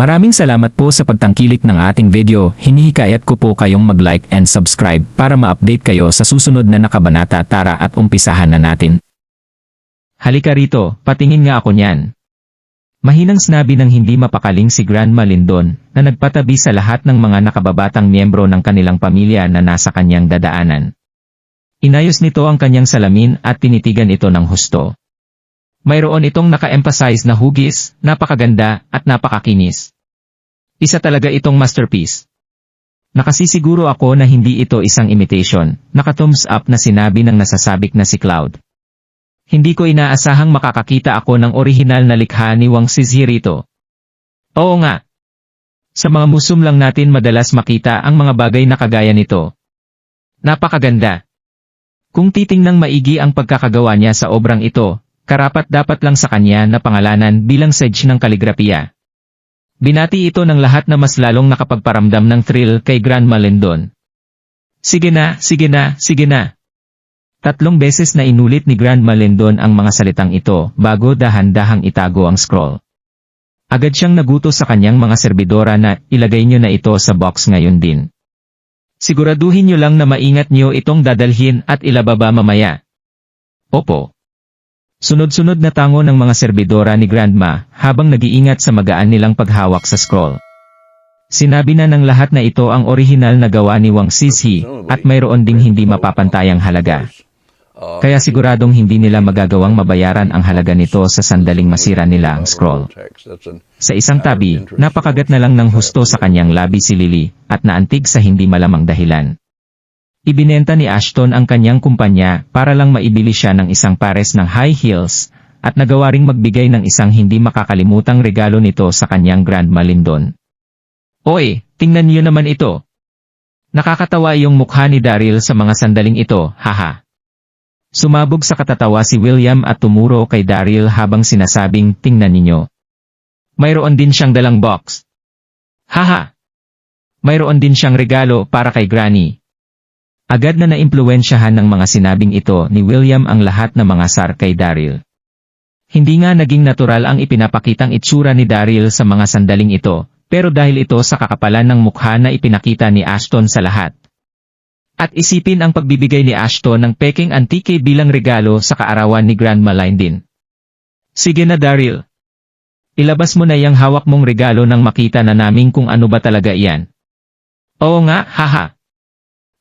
Maraming salamat po sa pagtangkilik ng ating video. Hinihikayat ko po kayong mag-like and subscribe para ma-update kayo sa susunod na nakabanata tara at umpisahan na natin. Halika rito, patingin nga ako niyan. Mahinang snabi ng hindi mapakaling si Grandma Lindon na nagpatabi sa lahat ng mga nakababatang miyembro ng kanilang pamilya na nasa kanyang dadaanan. Inayos nito ang kanyang salamin at tinitigan ito ng husto. Mayroon itong naka-emphasize na hugis, napakaganda, at napakakinis. Isa talaga itong masterpiece. Nakasisiguro ako na hindi ito isang imitation, naka-thumbs up na sinabi ng nasasabik na si Cloud. Hindi ko inaasahang makakakita ako ng orihinal na likha ni Wang Sizhirito. Oo nga. Sa mga musum lang natin madalas makita ang mga bagay na kagaya nito. Napakaganda. Kung titingnang maigi ang pagkakagawa niya sa obrang ito, karapat dapat lang sa kanya na pangalanan bilang sedge ng kaligrapiya. Binati ito ng lahat na mas lalong nakapagparamdam ng thrill kay Grandma Lindon. Sige na, sige na, sige na. Tatlong beses na inulit ni Grandma Lindon ang mga salitang ito bago dahan-dahang itago ang scroll. Agad siyang naguto sa kanyang mga serbidora na ilagay niyo na ito sa box ngayon din. Siguraduhin niyo lang na maingat niyo itong dadalhin at ilababa mamaya. Opo. Sunod-sunod na tango ng mga serbidora ni Grandma habang nag-iingat sa magaan nilang paghawak sa scroll. Sinabi na ng lahat na ito ang orihinal na gawa ni Wang Sisi at mayroon ding hindi mapapantayang halaga. Kaya siguradong hindi nila magagawang mabayaran ang halaga nito sa sandaling masira nila ang scroll. Sa isang tabi, napakagat na lang ng husto sa kanyang labi si Lily at naantig sa hindi malamang dahilan. Ibinenta ni Ashton ang kanyang kumpanya para lang maibili siya ng isang pares ng high heels at nagawa ring magbigay ng isang hindi makakalimutang regalo nito sa kanyang Grandma Lindon. Oy, tingnan niyo naman ito. Nakakatawa yung mukha ni Daryl sa mga sandaling ito, haha. Sumabog sa katatawa si William at tumuro kay Daryl habang sinasabing tingnan ninyo. Mayroon din siyang dalang box. Haha! Mayroon din siyang regalo para kay Granny. Agad na naimpluwensyahan ng mga sinabing ito ni William ang lahat ng mga sar kay Daryl. Hindi nga naging natural ang ipinapakitang itsura ni Daryl sa mga sandaling ito, pero dahil ito sa kakapalan ng mukha na ipinakita ni Ashton sa lahat. At isipin ang pagbibigay ni Ashton ng peking antike bilang regalo sa kaarawan ni Grandma Lindin. Sige na Daryl. Ilabas mo na yung hawak mong regalo nang makita na namin kung ano ba talaga iyan. Oo nga, haha.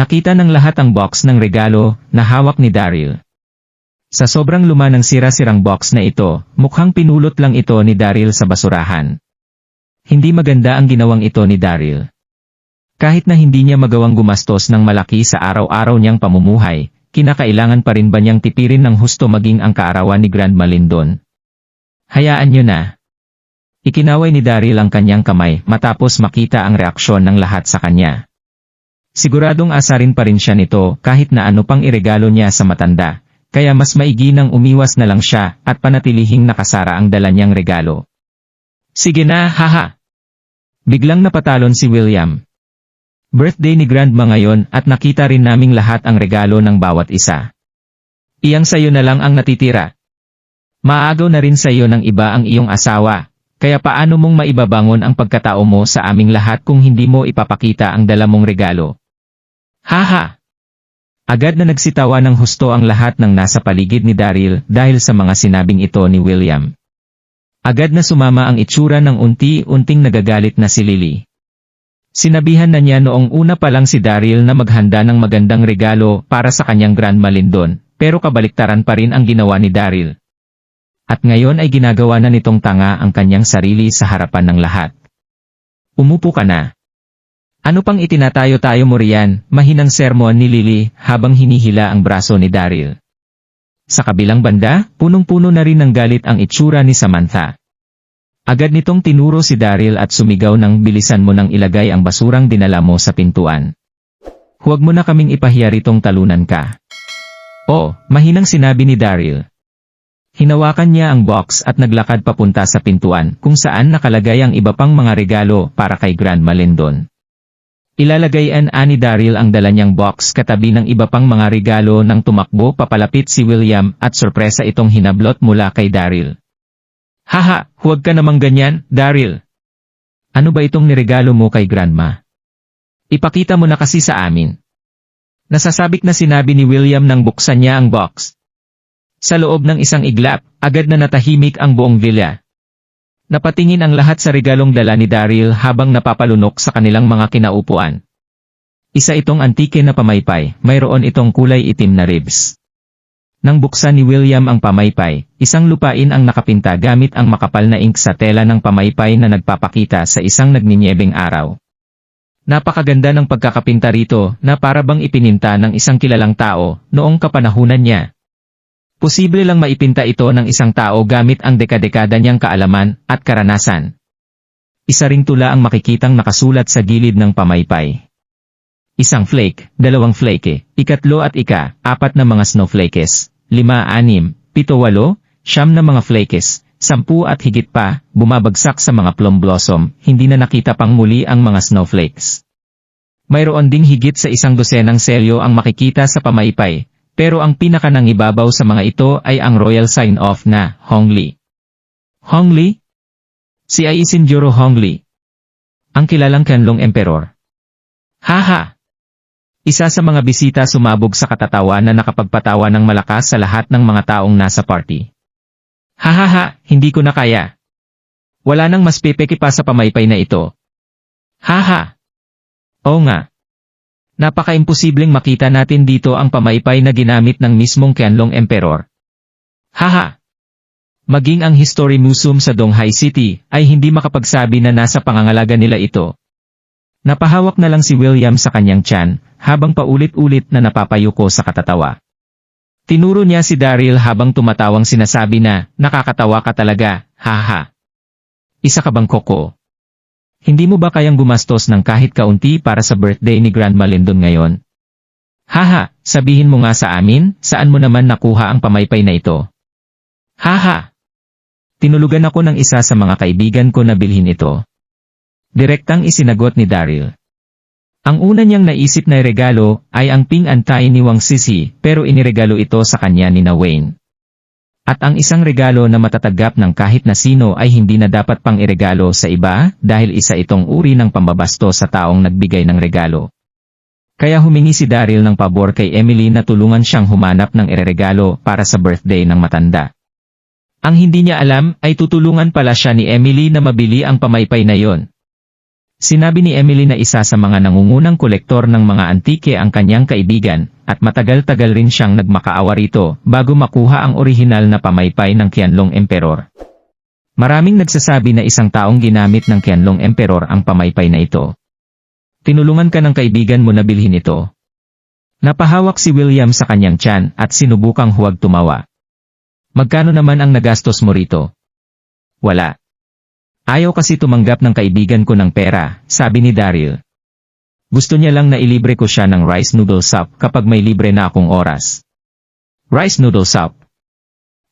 Nakita ng lahat ang box ng regalo na hawak ni Daryl. Sa sobrang luma ng sira-sirang box na ito, mukhang pinulot lang ito ni Daryl sa basurahan. Hindi maganda ang ginawang ito ni Daryl. Kahit na hindi niya magawang gumastos ng malaki sa araw-araw niyang pamumuhay, kinakailangan pa rin ba niyang tipirin ng husto maging ang kaarawan ni Grandma Lindon? Hayaan niyo na. Ikinaway ni Daryl ang kanyang kamay matapos makita ang reaksyon ng lahat sa kanya. Siguradong asarin pa rin siya nito kahit na ano pang iregalo niya sa matanda, kaya mas maigi nang umiwas na lang siya at panatilihing nakasara ang dala niyang regalo. Sige na, haha! Biglang napatalon si William. Birthday ni Grandma ngayon at nakita rin naming lahat ang regalo ng bawat isa. Iyang sayo na lang ang natitira. Maagaw na rin sa iyo ng iba ang iyong asawa, kaya paano mong maibabangon ang pagkatao mo sa aming lahat kung hindi mo ipapakita ang dala mong regalo? Haha! Agad na nagsitawa ng husto ang lahat ng nasa paligid ni Daryl dahil sa mga sinabing ito ni William. Agad na sumama ang itsura ng unti-unting nagagalit na si Lily. Sinabihan na niya noong una pa lang si Daryl na maghanda ng magandang regalo para sa kanyang Grandma Lindon, pero kabaliktaran pa rin ang ginawa ni Daryl. At ngayon ay ginagawa na nitong tanga ang kanyang sarili sa harapan ng lahat. Umupo ka na. Ano pang itinatayo-tayo mo riyan, mahinang sermon ni Lily habang hinihila ang braso ni Daryl. Sa kabilang banda, punong-puno na rin ng galit ang itsura ni Samantha. Agad nitong tinuro si Daryl at sumigaw ng bilisan mo nang ilagay ang basurang dinala mo sa pintuan. Huwag mo na kaming ipahiya ritong talunan ka. Oh, mahinang sinabi ni Daryl. Hinawakan niya ang box at naglakad papunta sa pintuan kung saan nakalagay ang iba pang mga regalo para kay Grandma Lindon. Ilalagayan ani Daryl ang dala niyang box katabi ng iba pang mga regalo nang tumakbo papalapit si William at sorpresa itong hinablot mula kay Daryl. Haha, huwag ka namang ganyan, Daryl. Ano ba itong niregalo mo kay Grandma? Ipakita mo na kasi sa amin. Nasasabik na sinabi ni William nang buksan niya ang box. Sa loob ng isang iglap, agad na natahimik ang buong villa. Napatingin ang lahat sa regalong dala ni Daryl habang napapalunok sa kanilang mga kinaupuan. Isa itong antike na pamaypay, mayroon itong kulay itim na ribs. Nang buksan ni William ang pamaypay, isang lupain ang nakapinta gamit ang makapal na ink sa tela ng pamaypay na nagpapakita sa isang nagninyebeng araw. Napakaganda ng pagkakapinta rito na para bang ipininta ng isang kilalang tao noong kapanahunan niya. Posible lang maipinta ito ng isang tao gamit ang dekadekada niyang kaalaman at karanasan. Isa ring tula ang makikitang nakasulat sa gilid ng pamaypay. Isang flake, dalawang flake, ikatlo at ika, apat na mga snowflakes, lima, anim, pito, walo, siyam na mga flakes, sampu at higit pa, bumabagsak sa mga plum blossom, hindi na nakita pang muli ang mga snowflakes. Mayroon ding higit sa isang dosenang selyo ang makikita sa pamaypay, pero ang pinakanangibabaw sa mga ito ay ang royal sign-off na Hongli. Hongli? Si Aisinjuro Hongli. Ang kilalang kanlong emperor. Haha! Isa sa mga bisita sumabog sa katatawa na nakapagpatawa ng malakas sa lahat ng mga taong nasa party. Hahaha, hindi ko na kaya. Wala nang mas pepeki pa sa pamaypay na ito. Haha! Oo nga. Napaka-imposibleng makita natin dito ang pamaypay na ginamit ng mismong Qianlong Emperor. Haha! Maging ang History Museum sa Donghai City ay hindi makapagsabi na nasa pangangalaga nila ito. Napahawak na lang si William sa kanyang tiyan, habang paulit-ulit na napapayuko sa katatawa. Tinuro niya si Daryl habang tumatawang sinasabi na, nakakatawa ka talaga, haha. Isa ka bang koko? Hindi mo ba kayang gumastos ng kahit kaunti para sa birthday ni Grandma Lindon ngayon? Haha, sabihin mo nga sa amin, saan mo naman nakuha ang pamaypay na ito? Haha! Tinulugan ako ng isa sa mga kaibigan ko na bilhin ito. Direktang isinagot ni Daryl. Ang una niyang naisip na regalo ay ang ping antay ni Wang Sisi pero iniregalo ito sa kanya ni na Wayne. At ang isang regalo na matatagap ng kahit na sino ay hindi na dapat pang iregalo sa iba dahil isa itong uri ng pambabasto sa taong nagbigay ng regalo. Kaya humingi si Daryl ng pabor kay Emily na tulungan siyang humanap ng ireregalo para sa birthday ng matanda. Ang hindi niya alam ay tutulungan pala siya ni Emily na mabili ang pamaypay na yon. Sinabi ni Emily na isa sa mga nangungunang kolektor ng mga antike ang kanyang kaibigan, at matagal-tagal rin siyang nagmakaawa rito bago makuha ang orihinal na pamaypay ng Qianlong Emperor. Maraming nagsasabi na isang taong ginamit ng Qianlong Emperor ang pamaypay na ito. Tinulungan ka ng kaibigan mo na bilhin ito. Napahawak si William sa kanyang tiyan at sinubukang huwag tumawa. Magkano naman ang nagastos mo rito? Wala. Ayaw kasi tumanggap ng kaibigan ko ng pera, sabi ni Daryl. Gusto niya lang na ilibre ko siya ng rice noodle soup kapag may libre na akong oras. Rice noodle soup.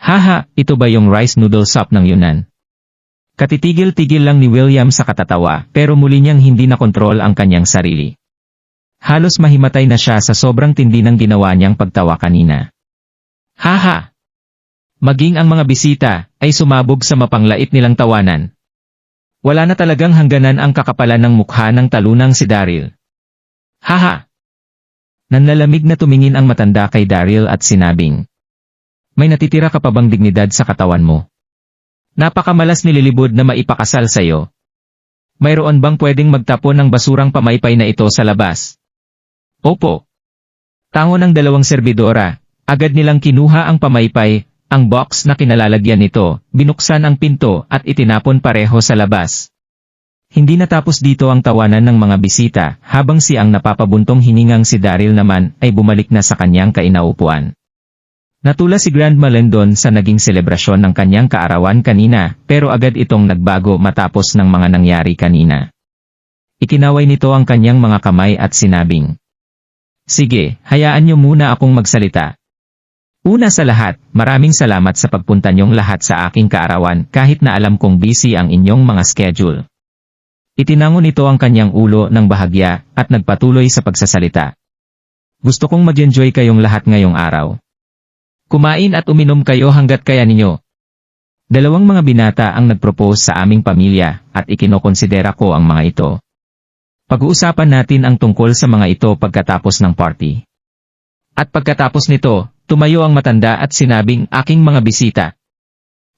Haha, ito ba yung rice noodle soup ng Yunan? Katitigil-tigil lang ni William sa katatawa pero muli niyang hindi nakontrol ang kanyang sarili. Halos mahimatay na siya sa sobrang tindi ng ginawa niyang pagtawa kanina. Haha! Maging ang mga bisita ay sumabog sa mapanglait nilang tawanan. Wala na talagang hangganan ang kakapalan ng mukha ng talunang si Daryl. Haha! Nanlalamig na tumingin ang matanda kay Daryl at sinabing, May natitira ka pa bang dignidad sa katawan mo? Napakamalas nililibod na maipakasal sa'yo. Mayroon bang pwedeng magtapon ng basurang pamaypay na ito sa labas? Opo. Tango ng dalawang serbidora, agad nilang kinuha ang pamaypay, ang box na kinalalagyan nito, binuksan ang pinto at itinapon pareho sa labas. Hindi natapos dito ang tawanan ng mga bisita, habang si ang napapabuntong hiningang si Daryl naman ay bumalik na sa kanyang kainaupuan. Natula si Grand Malendon sa naging selebrasyon ng kanyang kaarawan kanina, pero agad itong nagbago matapos ng mga nangyari kanina. Ikinaway nito ang kanyang mga kamay at sinabing, Sige, hayaan niyo muna akong magsalita. Una sa lahat, maraming salamat sa pagpunta niyong lahat sa aking kaarawan kahit na alam kong busy ang inyong mga schedule. Itinango nito ang kanyang ulo ng bahagya at nagpatuloy sa pagsasalita. Gusto kong mag-enjoy kayong lahat ngayong araw. Kumain at uminom kayo hanggat kaya ninyo. Dalawang mga binata ang nagpropose sa aming pamilya at ikinokonsidera ko ang mga ito. Pag-uusapan natin ang tungkol sa mga ito pagkatapos ng party. At pagkatapos nito, tumayo ang matanda at sinabing aking mga bisita.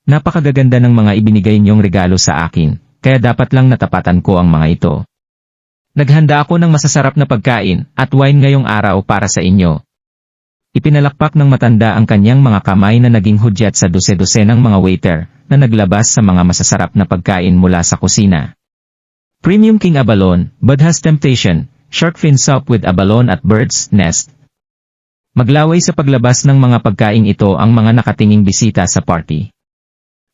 Napakagaganda ng mga ibinigay niyong regalo sa akin, kaya dapat lang natapatan ko ang mga ito. Naghanda ako ng masasarap na pagkain at wine ngayong araw para sa inyo. Ipinalakpak ng matanda ang kanyang mga kamay na naging hudyat sa dose-dose ng mga waiter na naglabas sa mga masasarap na pagkain mula sa kusina. Premium King Abalone, Budha's Temptation, Shark Fin Soup with Abalone at Bird's Nest. Maglaway sa paglabas ng mga pagkain ito ang mga nakatinging bisita sa party.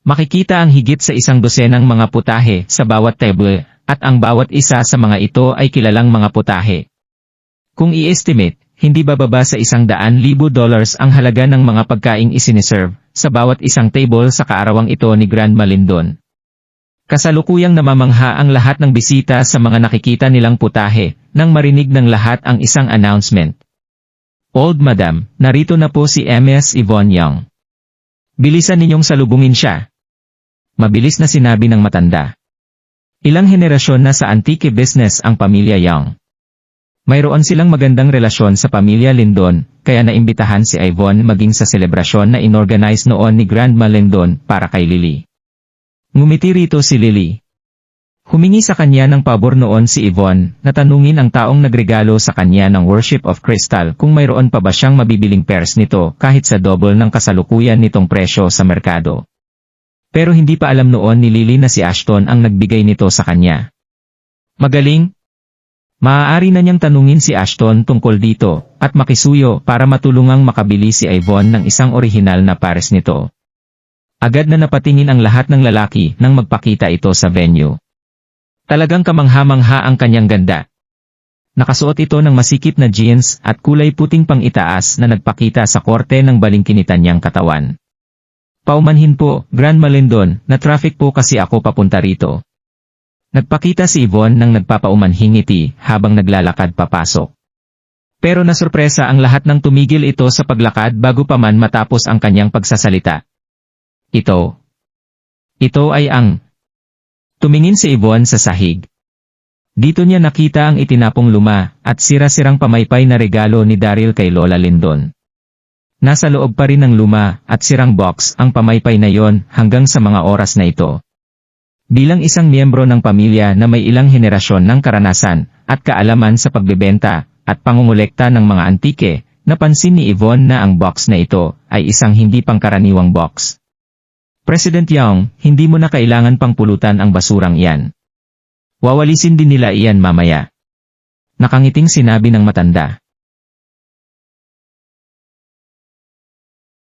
Makikita ang higit sa isang dosenang mga putahe sa bawat table, at ang bawat isa sa mga ito ay kilalang mga putahe. Kung i-estimate, hindi bababa sa isang daan libo dollars ang halaga ng mga pagkaing isiniserve sa bawat isang table sa kaarawang ito ni Grand Malindon. Kasalukuyang namamangha ang lahat ng bisita sa mga nakikita nilang putahe nang marinig ng lahat ang isang announcement. Old Madam, narito na po si MS Yvonne Young. Bilisan ninyong salubungin siya. Mabilis na sinabi ng matanda. Ilang henerasyon na sa antique business ang pamilya Young. Mayroon silang magandang relasyon sa pamilya Lindon, kaya naimbitahan si Yvonne maging sa selebrasyon na inorganize noon ni Grandma Lindon para kay Lily. Ngumiti rito si Lily. Humingi sa kanya ng pabor noon si Yvonne na tanungin ang taong nagregalo sa kanya ng Worship of Crystal kung mayroon pa ba siyang mabibiling pairs nito kahit sa double ng kasalukuyan nitong presyo sa merkado. Pero hindi pa alam noon ni Lily na si Ashton ang nagbigay nito sa kanya. Magaling, Maaari na niyang tanungin si Ashton tungkol dito, at makisuyo para matulungang makabili si Yvonne ng isang orihinal na pares nito. Agad na napatingin ang lahat ng lalaki nang magpakita ito sa venue. Talagang kamangha-mangha ang kanyang ganda. Nakasuot ito ng masikip na jeans at kulay puting pang itaas na nagpakita sa korte ng balingkinitan niyang katawan. Paumanhin po, Grand Malindon, na traffic po kasi ako papunta rito. Nagpakita si Yvonne nang nagpapaumanhing ngiti habang naglalakad papasok. Pero nasurpresa ang lahat ng tumigil ito sa paglakad bago pa man matapos ang kanyang pagsasalita. Ito. Ito ay ang. Tumingin si Yvonne sa sahig. Dito niya nakita ang itinapong luma at sira-sirang pamaypay na regalo ni Daryl kay Lola Lindon. Nasa loob pa rin ng luma at sirang box ang pamaypay na yon hanggang sa mga oras na ito. Bilang isang miyembro ng pamilya na may ilang henerasyon ng karanasan at kaalaman sa pagbebenta at pangungulekta ng mga antike, napansin ni Yvonne na ang box na ito ay isang hindi pangkaraniwang box. President Young, hindi mo na kailangan pang pulutan ang basurang iyan. Wawalisin din nila iyan mamaya. Nakangiting sinabi ng matanda.